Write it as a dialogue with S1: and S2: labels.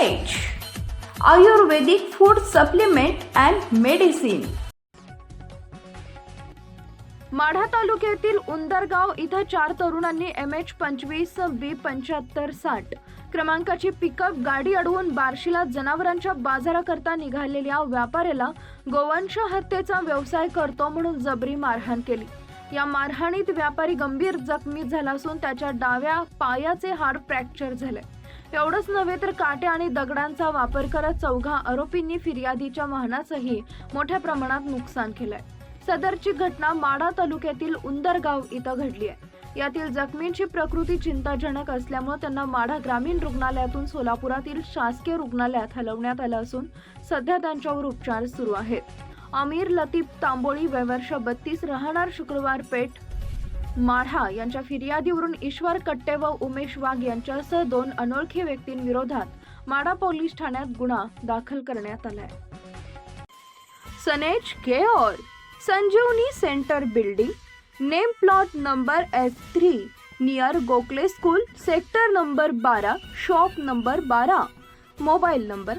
S1: Ayurvedic food supplement and medicine Madha तालुक्यातील उंदरगाव इथं चार तरुणांनी एम एच पंचवीस बी पंच्याहत्तर साठ क्रमांकाची पिकअप गाडी अडवून बार्शीला जनावरांच्या बाजाराकरता निघालेल्या व्यापाऱ्याला गोवंश हत्येचा व्यवसाय करतो म्हणून जबरी मारहाण केली. या मारहाणीत व्यापारी गंभीर जखमी झाला असून त्याच्या डाव्या पायाचे हाड फ्रॅक्चर झाले. एवढंच नव्हे तर काटे आणि दगडांचा वापर करत चौघा आरोपींनी फिर्यादीच्या वाहनाचंही मोठ्या प्रमाणात नुकसान केलंय. सदरची घटना माढा तालुक्यातील उंदरगाव इथं घडली आहे. यातील जखमींची प्रकृती चिंताजनक असल्यामुळे त्यांना माढा ग्रामीण रुग्णालयातून सोलापुरातील शासकीय रुग्णालयात हलवण्यात आलं असून सध्या त्यांच्यावर उपचार सुरू आहेत. आमिर लतीफ तांबोळी वयवर्ष बत्तीस राहणार शुक्रवार पेठ माढा यांच्या फिर्यादीवरून ईश्वर कट्टे व उमेश वाघ यांच्यासह दोन अनोळखी व्यक्तींविरोधात माढा पोलीस ठाण्यात गुन्हा दाखल करण्यात आलाय. सनेज केओर Sanjeevani centre building name plot number F three near Gokhale school sector number बारा शॉप नंबर बारा मोबाईल नंबर